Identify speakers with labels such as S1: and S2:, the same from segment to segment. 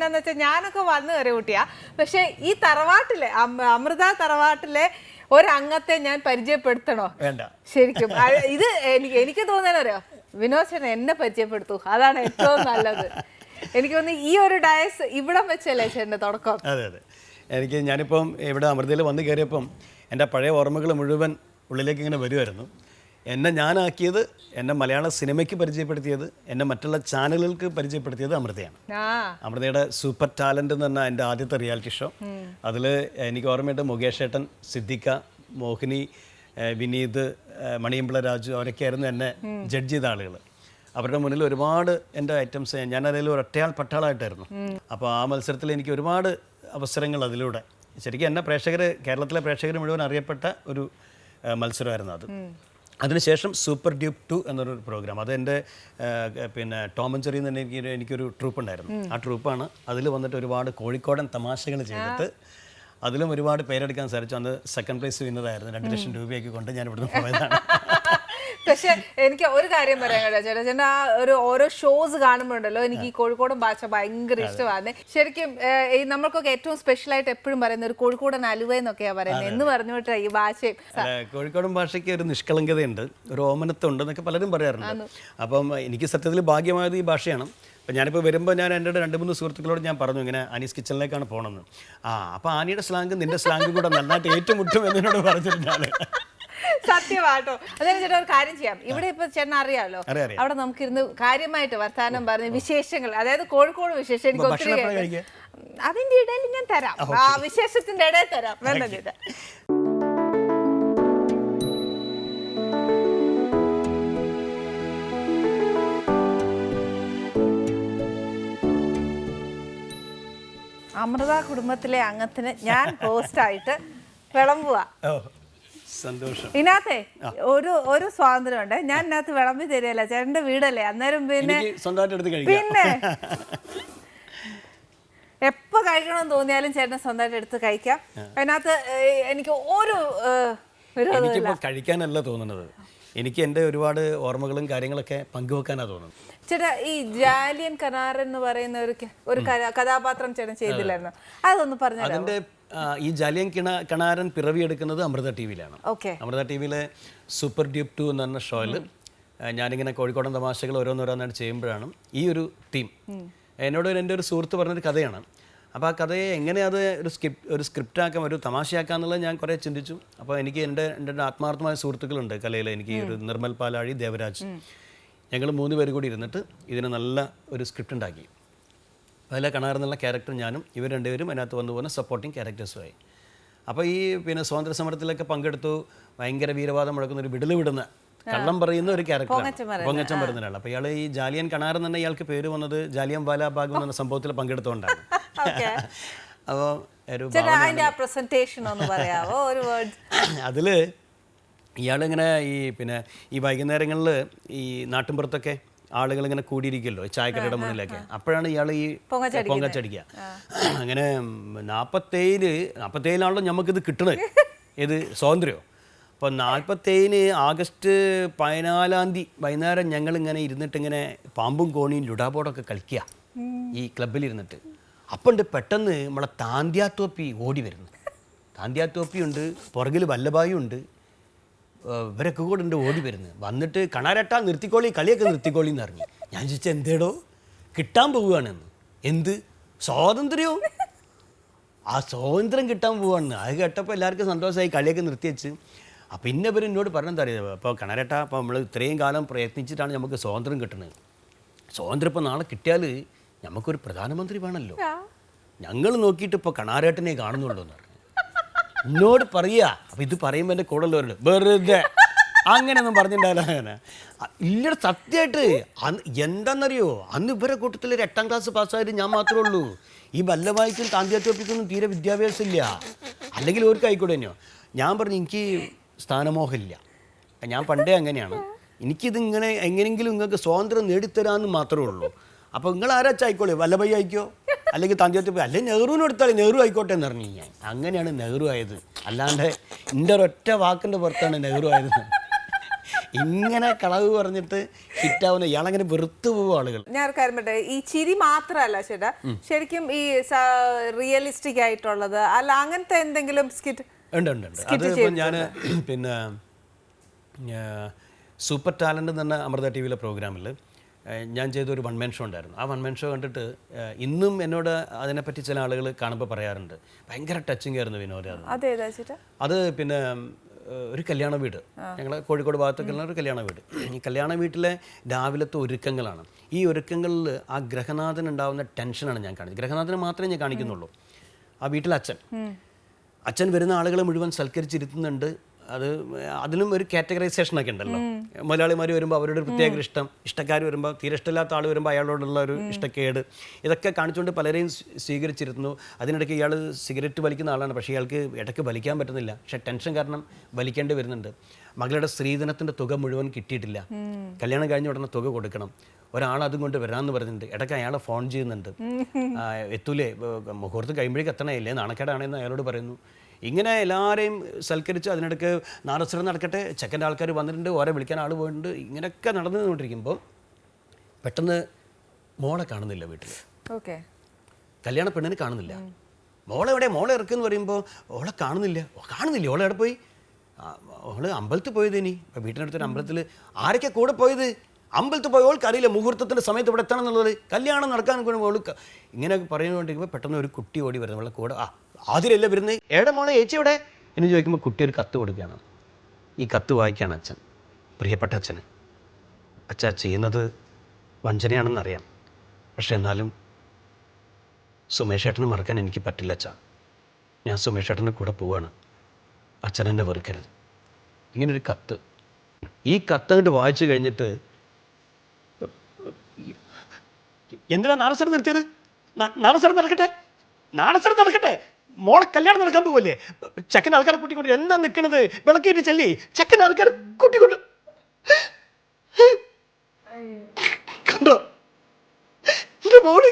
S1: എന്നാന്ന് വെച്ചാൽ ഞാനൊക്കെ വന്നു കയറി കുട്ടിയാ. പക്ഷെ ഈ തറവാട്ടിലെ അമൃത തറവാട്ടിലെ ഒരംഗത്തെ ഞാൻ പരിചയപ്പെടുത്തണോ?
S2: വേണ്ട.
S1: ശരിക്കും. ഇത് എനിക്ക് എനിക്ക് തോന്നാനറിയോ വിനോദ് എന്നെ പരിചയപ്പെടുത്തു. അതാണ് ഏറ്റവും നല്ലത്. എനിക്ക് തോന്നുന്നു ഈ ഒരു ഡയസ് ഇവിടെ വെച്ചല്ലേ ചേട്ടന്റെ തുടക്കം?
S2: അതെ അതെ. എനിക്ക് ഞാനിപ്പം ഇവിടെ അമൃതയിൽ വന്ന് കയറിയപ്പം എന്റെ പഴയ ഓർമ്മകൾ മുഴുവൻ ഉള്ളിലേക്ക് ഇങ്ങനെ വരുമായിരുന്നു എന്നെ ഞാനാക്കിയത് എന്നെ മലയാള സിനിമയ്ക്ക് പരിചയപ്പെടുത്തിയത് എന്നെ മറ്റുള്ള ചാനലുകൾക്ക് പരിചയപ്പെടുത്തിയത് അമൃതയാണ്. അമൃതയുടെ സൂപ്പർ ടാലന്റ് എന്ന് പറഞ്ഞ എന്റെ ആദ്യത്തെ റിയാലിറ്റി ഷോ. അതിൽ എനിക്ക് ഓർമ്മയുണ്ട് മുകേഷ് ഏട്ടൻ സിദ്ദിഖ മോഹിനി വിനീത് മണിയമ്പിള രാജു അവരൊക്കെയായിരുന്നു എന്നെ ജഡ്ജ് ചെയ്ത ആളുകൾ. അവരുടെ മുന്നിൽ ഒരുപാട് എന്റെ ഐറ്റംസ് ഞാൻ അതിൽ ഒരൊറ്റയാൾ പട്ടാളായിട്ടായിരുന്നു. അപ്പോൾ ആ മത്സരത്തിൽ എനിക്ക് ഒരുപാട് അവസരങ്ങൾ അതിലൂടെ. ശരിക്കും എന്നെ പ്രേക്ഷകർ കേരളത്തിലെ പ്രേക്ഷകർ മുഴുവൻ അറിയപ്പെട്ട ഒരു മത്സരമായിരുന്നു അത്. അതിനുശേഷം സൂപ്പർ ഡ്യൂപ്പ് ടു എന്നൊരു പ്രോഗ്രാം. അത് എന്റെ പിന്നെ ടോം ആൻഡ് എന്ന് തന്നെ എനിക്ക് എനിക്കൊരു ട്രൂപ്പ് ഉണ്ടായിരുന്നു ആ ട്രൂപ്പാണ്. അതിൽ വന്നിട്ട് ഒരുപാട് കോഴിക്കോടൻ തമാശകൾ ചെയ്തിട്ട് അതിലും ഒരുപാട് പേരെടുക്കാൻ സാധിച്ചു. അന്ന് സെക്കൻഡ് പ്ലേസ് വിന്നറായിരുന്നു രണ്ട് ലക്ഷം രൂപയൊക്കെ കൊണ്ട് ഞാൻ ഇവിടുന്ന് പോയതാണ്.
S1: പക്ഷെ എനിക്ക് ഒരു കാര്യം പറയാൻ കഴിയാ ചേട്ടാ. ചേട്ടൻ ആ ഒരു ഓരോ ഷോസ് കാണുമ്പോണ്ടല്ലോ എനിക്ക് ഈ കോഴിക്കോടൻ ഭാഷ ഭയങ്കര ഇഷ്ടമാണ്. ശരിക്കും ഏഹ്, ഈ നമ്മൾക്കൊക്കെ ഏറ്റവും സ്പെഷ്യൽ ആയിട്ട് എപ്പോഴും പറയുന്ന ഒരു കോഴിക്കോടൻ അലുവ എന്നൊക്കെയാ പറയുന്നത്. എന്ന് പറഞ്ഞുവിട്ടാ ഈ ഭാഷയും.
S2: അല്ല, കോഴിക്കോടൻ ഭാഷയ്ക്ക് ഒരു നിഷ്കളങ്കതയുണ്ട് ഒരു ഓമനത്വം ഉണ്ട് എന്നൊക്കെ പലരും പറയാറുണ്ട്. അപ്പം എനിക്ക് സത്യത്തിൽ ഭാഗ്യമായത് ഈ ഭാഷയാണ്. അപ്പം ഞാനിപ്പോൾ വരുമ്പോൾ ഞാൻ എന്റെ രണ്ട് മൂന്ന് സുഹൃത്തുക്കളോട് ഞാൻ പറഞ്ഞു ഇങ്ങനെ അനീസ് കിച്ചണിലേക്കാണ് പോകണമെന്ന് ആ അപ്പോൾ ആനിയുടെ സ്ലാങ് നിന്റെ സ്ലാങ്ങും കൂടെ നന്നായിട്ട് ഏറ്റുമുട്ടും എന്നോട് പറഞ്ഞിട്ടാണ്
S1: സത്യമാട്ടോ. അതെ ചേട്ടാ ഒരു കാര്യം ചെയ്യാം. ഇവിടെ ഇപ്പൊ ചേട്ടൻ അറിയാലോ.
S2: അറിയാം, അറിയാം.
S1: അവിടെ നമുക്കിരുന്ന് കാര്യമായിട്ട് വർത്താനം പറഞ്ഞ് വിശേഷങ്ങൾ അതായത് കോഴിക്കോട് വിശേഷം എനിക്ക് ഒത്തിരി
S2: ഭക്ഷണം
S1: കേൾക്കാം. അതിന്റെ ഇടയിൽ ഞാൻ തരാം. ആ വിശേഷത്തിന്റെ ഇടയിൽ തരാം. വേണ്ട ചേട്ടാ. അമൃത കുടുംബത്തിലെ അംഗത്തിന് ഞാൻ പോസ്റ്റായിട്ട് വിളമ്പുക
S2: ഓ. സന്തോഷം.
S1: ഇതിനകത്തെ ഒരു ഒരു സ്വാതന്ത്ര്യം ഉണ്ട് ഞാൻ ഇതിനകത്ത് വിളമ്പി തരികയല്ല. ചേട്ടന്റെ വീടല്ലേ? അന്നേരം പിന്നെ പിന്നെ എപ്പോ കഴിക്കണമെന്ന് തോന്നിയാലും ചേട്ടനെ സ്വന്തമായിട്ട് എടുത്ത് കഴിക്കാം. അതിനകത്ത് എനിക്ക് ഒരു
S2: എനിക്കിപ്പോൾ കഴിക്കാനല്ല തോന്നുന്നത്. എനിക്ക് എന്റെ ഒരുപാട് ഓർമ്മകളും കാര്യങ്ങളൊക്കെ പങ്കുവെക്കാനാണ് തോന്നുന്നത്.
S1: ചേട്ടാ ഈ ജാലിയൻ കനാർ എന്ന് പറയുന്ന ഒരു ഒരു കഥാപാത്രം ചേട്ടൻ ചെയ്തില്ലായിരുന്നു? അതൊന്ന് പറഞ്ഞു
S2: അതിന്റെ ആ, ഈ ജാലിയൻ കിണ കിണാരൻ പിറവിയെടുക്കുന്നത് അമൃത ടി വിയിലാണ്
S1: ഓക്കെ.
S2: അമൃത ടി വിയിലെ സൂപ്പർ ഡ്യൂബ് ടു എന്ന് പറഞ്ഞ ഷോയിൽ ഞാനിങ്ങനെ കോഴിക്കോടൻ തമാശകൾ ഓരോന്നോരോന്നായിട്ട് ചെയ്യുമ്പോഴാണ് ഈ ഒരു ടീം എന്നോട് എന്റെ ഒരു സുഹൃത്ത് പറഞ്ഞൊരു കഥയാണ്. അപ്പോൾ ആ കഥയെ എങ്ങനെ അത് ഒരു സ്ക്രിപ്റ്റ് ഒരു സ്ക്രിപ്റ്റാക്കാം ഒരു തമാശയാക്കാം എന്നുള്ളത് ഞാൻ കുറേ ചിന്തിച്ചു. അപ്പോൾ എനിക്ക് എന്റെ എന്റെ ആത്മാർത്ഥമായ സുഹൃത്തുക്കളുണ്ട് കലയിൽ എനിക്ക് ഒരു നിർമ്മൽ പാലാഴി ദേവരാജ്. ഞങ്ങൾ മൂന്ന് പേര് കൂടി ഇരുന്നിട്ട് ഇതിന് നല്ല ഒരു സ്ക്രിപ്റ്റ് ഉണ്ടാക്കി. അതിലെ കണാറെന്നുള്ള ക്യാരക്ടർ ഞാനും ഇവർ രണ്ടുപേരും അതിനകത്ത് വന്നു പോകുന്ന സപ്പോർട്ടിങ് ക്യാരക്ടേഴ്സുമായി അപ്പോൾ ഈ പിന്നെ സ്വാതന്ത്ര്യ സമരത്തിലൊക്കെ പങ്കെടുത്തു ഭയങ്കര വീരവാദം മുഴക്കുന്ന ഒരു വിടൽ വിടുന്ന കള്ളം പറയുന്ന ഒരു ക്യാരക്ടർ പൊങ്ങച്ചം പറയുന്ന. ഒരാൾ അപ്പോൾ ഇയാൾ ഈ ജാലിയൻ കണാർ എന്ന് തന്നെ ഇയാൾക്ക് പേര് വന്നത് ജാലിയൻ വാലാബാഗ് എന്ന സംഭവത്തിൽ പങ്കെടുത്തുകൊണ്ടാണ്. അപ്പോൾ ഒരു
S1: പ്രസന്റേഷൻ ഒന്ന് ഒരു വേർഡ്
S2: അതിൽ ഇയാളിങ്ങനെ ഈ പിന്നെ ഈ വൈകുന്നേരങ്ങളിൽ ഈ നാട്ടിൻപുറത്തൊക്കെ ആളുകൾ ഇങ്ങനെ കൂടിയിരിക്കുമല്ലോ ചായക്കടയുടെ മുന്നിലൊക്കെ. അപ്പോഴാണ് ഇയാൾ ഈ
S1: പൊങ്കച്ചടിക്കുക
S2: പൊങ്ങച്ചടിക്കുക. അങ്ങനെ നാൽപ്പത്തേഴിൽ നാൽപ്പത്തേഴിലാണല്ലോ നമുക്കിത് കിട്ടണത്. ഇത് സ്വാതന്ത്ര്യം. അപ്പോൾ നാൽപ്പത്തേഴിന് ആഗസ്റ്റ് പതിനാലാം തീയതി വൈകുന്നേരം ഞങ്ങൾ ഇങ്ങനെ ഇരുന്നിട്ട് ഇങ്ങനെ പാമ്പും കോണിയും ലുഡാബോർഡൊക്കെ കളിക്കുക. ഈ ക്ലബ്ബിൽ ഇരുന്നിട്ട് അപ്പം ഉണ്ട് പെട്ടെന്ന് നമ്മളെ താന്ത്യാത്തോപ്പി ഓടി വരുന്നു. താന്ത്യാത്തോപ്പിയുണ്ട് പുറകിൽ വല്ലഭായും ഉണ്ട്. ഇവരൊക്കെ കൂടെ ഉണ്ട് ഓടി വരുന്നത്. വന്നിട്ട് കണാരട്ടാ നിർത്തിക്കോളി കളിയൊക്കെ നിർത്തിക്കോളി എന്ന് പറഞ്ഞു. ഞാൻ ചോദിച്ചാൽ എന്തേടോ? കിട്ടാൻ പോവുകയാണെന്ന്. എന്ത്? സ്വാതന്ത്ര്യവും ആ സ്വാതന്ത്ര്യം കിട്ടാൻ പോവുകയാണെന്ന്. അത് കേട്ടപ്പോൾ എല്ലാവർക്കും സന്തോഷമായി കളിയൊക്കെ നിർത്തി വെച്ച്. അപ്പം പിന്നെ ഇവർ എന്നോട് പറഞ്ഞെന്താ അറിയാം? അപ്പോൾ കണരട്ട അപ്പോൾ നമ്മൾ ഇത്രയും കാലം പ്രയത്നിച്ചിട്ടാണ് നമുക്ക് സ്വാതന്ത്ര്യം കിട്ടുന്നത്. സ്വാതന്ത്ര്യം ഇപ്പോൾ നാളെ കിട്ടിയാൽ നമുക്കൊരു പ്രധാനമന്ത്രി വേണമല്ലോ. ഞങ്ങൾ നോക്കിയിട്ട് ഇപ്പോൾ കണാരേട്ടനെ കാണുന്നുള്ളൂ എന്ന് പറഞ്ഞു. എന്നോട് പറയാ അപ്പൊ ഇത് പറയുമ്പോ എന്റെ കൂടെ ഉള്ളവരുണ്ട് വെറുതെ. അങ്ങനെയൊന്നും പറഞ്ഞിട്ടുണ്ടായില്ല ഇല്ല സത്യമായിട്ട്. അന്ന് എന്താണെന്നറിയോ അന്ന് ഇവരെ കൂട്ടത്തിൽ ഒരു എട്ടാം ക്ലാസ് പാസ്സായിട്ട് ഞാൻ മാത്രമേ ഉള്ളൂ. ഈ വല്ലവായിക്കും കാന്തിയാറ്റോപ്പിക്കൊന്നും തീരെ വിദ്യാഭ്യാസം ഇല്ല അല്ലെങ്കിൽ ഓർക്ക് ആയിക്കോട്ടെ തന്നെയോ ഞാൻ പറഞ്ഞു എനിക്ക് സ്ഥാനമോഹമില്ല ഞാൻ പണ്ടേ അങ്ങനെയാണ്. എനിക്കിത് ഇങ്ങനെ എങ്ങനെയെങ്കിലും നിങ്ങൾക്ക് സ്വാതന്ത്ര്യം നേടിത്തരാമെന്ന് മാത്രമേ ഉള്ളൂ. അപ്പോൾ നിങ്ങൾ ആരാച്ചായിക്കോളെ ആയിക്കോളെ വല്ലഭൈ ആയിക്കോ? അല്ലെങ്കിൽ തഞ്ചാവൂർ പോയി അല്ലെങ്കിൽ നെഹ്റുവിനെ എടുത്താൽ നെഹ്റു ആയിക്കോട്ടെ എന്ന് പറഞ്ഞു ഞാൻ. അങ്ങനെയാണ് നെഹ്റു ആയത്. അല്ലാണ്ട് എന്റെ ഒരൊറ്റ വാക്കിന്റെ പുറത്താണ് നെഹ്റു ആയത്. ഇങ്ങനെ കളവ് പറഞ്ഞിട്ട് ഹിറ്റാവുന്ന ഇയാളങ്ങനെ വെറുത്തു പോകും ആളുകൾ.
S1: ഞാൻ ഒരു കാര്യം പറയട്ടെ ഈ ചിരി മാത്രമല്ല ചേട്ടാ ശരിക്കും ഈ റിയലിസ്റ്റിക് ആയിട്ടുള്ളത് അല്ല അങ്ങനത്തെ എന്തെങ്കിലും സ്കിറ്റ്
S2: ഉണ്ട് ഉണ്ട് ഉണ്ട്. അത് ഇപ്പം ഞാൻ പിന്നെ സൂപ്പർ ടാലന്റ് എന്ന് പറഞ്ഞ അമൃത ടി വിയിലെ പ്രോഗ്രാമിൽ ഞാൻ ചെയ്തൊരു വൺ മെൻ ഷോ ഉണ്ടായിരുന്നു. ആ വൺ മെൻ ഷോ കണ്ടിട്ട് ഇന്നും എന്നോട് അതിനെപ്പറ്റി ചില ആളുകൾ കാണുമ്പോൾ പറയാറുണ്ട്. ഭയങ്കര ടച്ചിങ് ആയിരുന്നു വിനോദം അത്. പിന്നെ ഒരു കല്യാണ വീട്. ഞങ്ങൾ കോഴിക്കോട് ഭാഗത്തൊക്കെയുള്ള ഒരു കല്യാണ വീട്. ഈ കല്യാണ വീട്ടിലെ രാവിലത്തെ ഒരുക്കങ്ങളാണ്. ഈ ഒരുക്കങ്ങളിൽ ആ ഗ്രഹനാഥൻ ഉണ്ടാകുന്ന ടെൻഷനാണ് ഞാൻ കാണിച്ചത്. ഗ്രഹനാഥനെ മാത്രമേ ഞാൻ കാണിക്കുന്നുള്ളൂ. ആ വീട്ടിലെ അച്ഛൻ. അച്ഛൻ വരുന്ന ആളുകളെ മുഴുവൻ സൽക്കരിച്ചിരുത്തുന്നുണ്ട്. അത് അതിനും ഒരു കാറ്റഗറൈസേഷൻ ഒക്കെ ഉണ്ടല്ലോ മലയാളിമാർ വരുമ്പോൾ അവരുടെ ഒരു പ്രത്യേക ഇഷ്ടം ഇഷ്ടക്കാർ വരുമ്പോൾ തീരെ ഇഷ്ടമില്ലാത്ത ആൾ വരുമ്പോൾ അയാളോടുള്ള ഒരു ഇഷ്ടക്കേട്. ഇതൊക്കെ കാണിച്ചുകൊണ്ട് പലരെയും സ്വീ- സ്വീകരിച്ചിരുന്നു. അതിനിടയ്ക്ക് ഇയാൾ സിഗരറ്റ് വലിക്കുന്ന ആളാണ്. പക്ഷേ ഇയാൾക്ക് ഇടയ്ക്ക് വലിക്കാൻ പറ്റുന്നില്ല. പക്ഷേ ടെൻഷൻ കാരണം വലിക്കേണ്ടി വരുന്നുണ്ട്. മകളുടെ സ്ത്രീധനത്തിന്റെ തുക മുഴുവൻ കിട്ടിയിട്ടില്ല. കല്യാണം കഴിഞ്ഞ ഉടനെ തുക കൊടുക്കണം. ഒരാൾ അതും കൊണ്ട് വരാമെന്ന് പറഞ്ഞിട്ടുണ്ട്. ഇടയ്ക്ക് അയാളെ ഫോൺ ചെയ്യുന്നുണ്ട്. എത്തൂലേ? മുഹൂർത്തം കഴിയുമ്പോഴേക്ക് എത്തണമില്ലേ നാണക്കേടാണെന്ന് അയാളോട് പറയുന്നു. ഇങ്ങനെ എല്ലാവരെയും സൽക്കരിച്ച് അതിനിടയ്ക്ക് നാടസ്വരം നടക്കട്ടെ ചെക്കന്റെ ആൾക്കാർ വന്നിട്ടുണ്ട് ഓരോ വിളിക്കാൻ ആൾ പോയിട്ടുണ്ട് ഇങ്ങനെയൊക്കെ നടന്നുകൊണ്ടിരിക്കുമ്പോൾ പെട്ടെന്ന് മോളെ കാണുന്നില്ല വീട്ടിൽ
S1: ഓക്കെ.
S2: കല്യാണ പെണ്ണിനെ കാണുന്നില്ല. മോളെ എവിടെ? മോളെ ഇറക്കുമെന്ന് പറയുമ്പോൾ ഓളെ കാണുന്നില്ല. കാണുന്നില്ല. ഓളെ എവിടെ പോയി? ഓൾ അമ്പലത്തിൽ പോയത് ഇനി. ഇപ്പം വീട്ടിനടുത്തൊരു അമ്പലത്തിൽ ആരൊക്കെ കൂടെ പോയത്? അമ്പലത്തിൽ പോയ ഓൾക്ക് അറിയില്ല. മുഹൂർത്തത്തിന്റെ സമയത്ത് ഇവിടെ എത്തണം എന്നുള്ളത്. കല്യാണം നടക്കാൻ ഓൾക്ക് ഇങ്ങനെ പറയുന്നുകൊണ്ടിരിക്കുമ്പോൾ പെട്ടെന്ന് ഒരു കുട്ടി ഓടി വരുന്നു. നമ്മളെ കൂടെ. ആ ആദ്യമല്ല വരുന്നത് ഏടെ മോളെ ചേച്ചി എവിടെ? എന്ന് ചോദിക്കുമ്പോൾ കുട്ടി ഒരു കത്ത് കൊടുക്കുകയാണ്. ഈ കത്ത് വായിക്കുകയാണ് അച്ഛൻ. പ്രിയപ്പെട്ട അച്ഛന്. അച്ഛ ചെയ്യുന്നത് വഞ്ചനയാണെന്നറിയാം. പക്ഷെ എന്നാലും സുമേഷ് ഏട്ടനെ മറക്കാൻ എനിക്ക് പറ്റില്ല അച്ഛ. ഞാൻ സുമേഷ് ഏട്ടന്റെ കൂടെ പോവാണ്. അച്ഛൻ എന്നെ വെറുക്കരുത്. ഇങ്ങനൊരു കത്ത്. ഈ കത്ത് അങ്ങോട്ട് വായിച്ചു കഴിഞ്ഞിട്ട് എന്തിനാ നാളെ നിർത്തിയത്? നാളെ നടക്കട്ടെ? നാളെ നടക്കട്ടെ? മോളെ കല്യാണം നടക്കാൻ പോവല്ലേ? ചെക്കൻ ആൾക്കാരെ കൂട്ടിക്കൊണ്ട് എന്താ നിൽക്കണത് വിളക്കിയിട്ട് ചെല്ലി. ചെക്കൻ ആൾക്കാരെ കൂട്ടിക്കൊണ്ട്. കണ്ടോ? എന്റെ മോൾ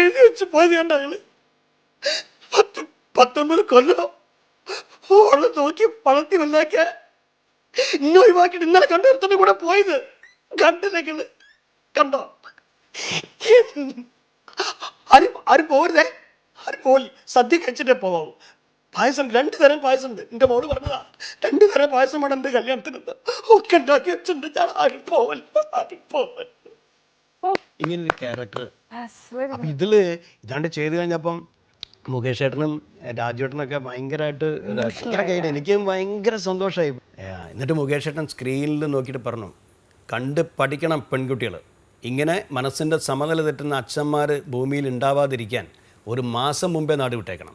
S2: എഴുതി വെച്ച് പോയത് കണ്ട പത്ത് പത്തൊമ്പത് കൊല്ലം ഓളെ നോക്കി പണത്തി വന്നാക്കിയ ഇന്ന ഒഴിവാക്കിയിട്ട് ഇന്നലെ കണ്ടെടുത്തിന്റെ കൂടെ പോയത് കണ്ടില്ലെങ്കിൽ. കണ്ടോ? ആരും ആരും പോകരുതേ ആരും പോയി സദ്യ കഴിച്ചിട്ടേ പോവാം. പായസം രണ്ട് തരം പായസം ഉണ്ട് എന്റെ മോൾ പറഞ്ഞതാ രണ്ട് തരം പായസമാണ് എന്റെ കല്യാണത്തിന് ഒക്കെ ഉണ്ടാക്കി വെച്ചിട്ടുണ്ട്. ഞാൻ ആരും പോവൽ ആരും ഇങ്ങനെ ഒരു ക്യാരക്ടർ അപ്പൊ ഇതിൽ ഇതാണ്ട് ചെയ്ത് കഴിഞ്ഞപ്പം മുകേഷ് ഏട്ടനും രാജുവേട്ടനും ഒക്കെ ഭയങ്കരമായിട്ട് ഭയങ്കര എനിക്ക് ഭയങ്കര സന്തോഷമായി എന്നിട്ട് മുകേഷ് ഏട്ടൻ സ്ക്രീനിൽ നോക്കിയിട്ട് പറഞ്ഞു കണ്ട് പഠിക്കണം പെൺകുട്ടികൾ ഇങ്ങനെ മനസ്സിന്റെ സമനില തെറ്റുന്ന അച്ഛന്മാർ ഭൂമിയിൽ ഉണ്ടാവാതിരിക്കാൻ ഒരു മാസം മുമ്പേ നാട് വിട്ടേക്കണം.